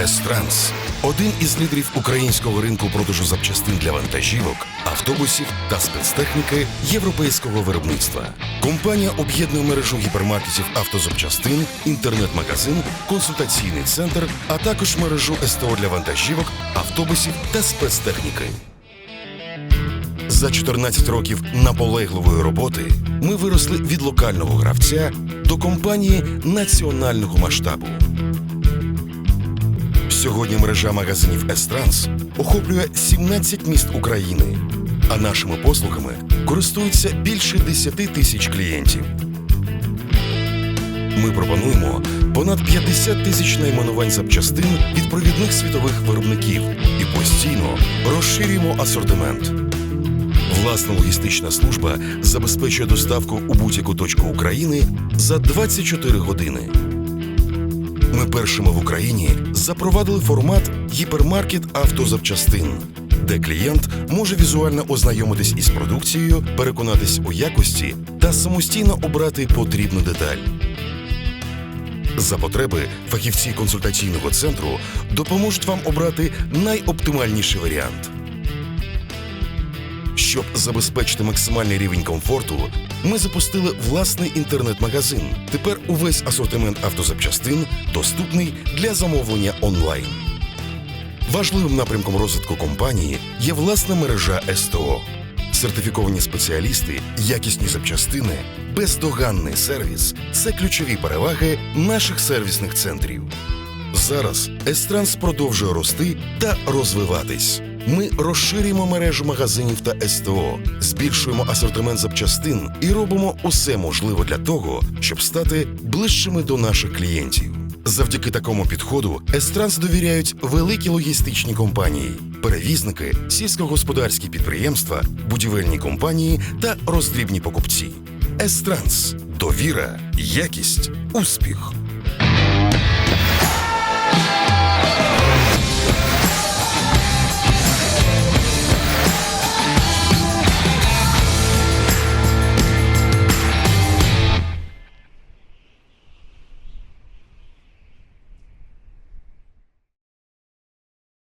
С-Транс – один із лідерів українського ринку продажу запчастин для вантажівок, автобусів та спецтехніки європейського виробництва. Компанія об'єднує мережу гіпермаркетів автозапчастин, інтернет-магазин, консультаційний центр, а також мережу СТО для вантажівок, автобусів та спецтехніки. За 14 років наполегливої роботи ми виросли від локального гравця до компанії національного масштабу. Сьогодні мережа магазинів Естранс охоплює 17 міст України, а нашими послугами користуються більше 10 тисяч клієнтів. Ми пропонуємо понад 50 тисяч найменувань запчастин від провідних світових виробників і постійно розширюємо асортимент. Власна логістична служба забезпечує доставку у будь-яку точку України за 24 години. Ми першими в Україні запровадили формат гіпермаркет автозапчастин, де клієнт може візуально ознайомитись із продукцією, переконатись у якості та самостійно обрати потрібну деталь. За потреби фахівці консультаційного центру допоможуть вам обрати найоптимальніший варіант. Щоб забезпечити максимальний рівень комфорту, ми запустили власний інтернет-магазин. Тепер увесь асортимент автозапчастин доступний для замовлення онлайн. Важливим напрямком розвитку компанії є власна мережа СТО. Сертифіковані спеціалісти, якісні запчастини, бездоганний сервіс це ключові переваги наших сервісних центрів. Зараз Естранс продовжує рости та розвиватись. Ми розширюємо мережу магазинів та СТО, збільшуємо асортимент запчастин і робимо усе можливе для того, щоб стати ближчими до наших клієнтів. Завдяки такому підходу Естранс довіряють великі логістичні компанії, перевізники, сільськогосподарські підприємства, будівельні компанії та роздрібні покупці. Естранс довіра, якість, успіх.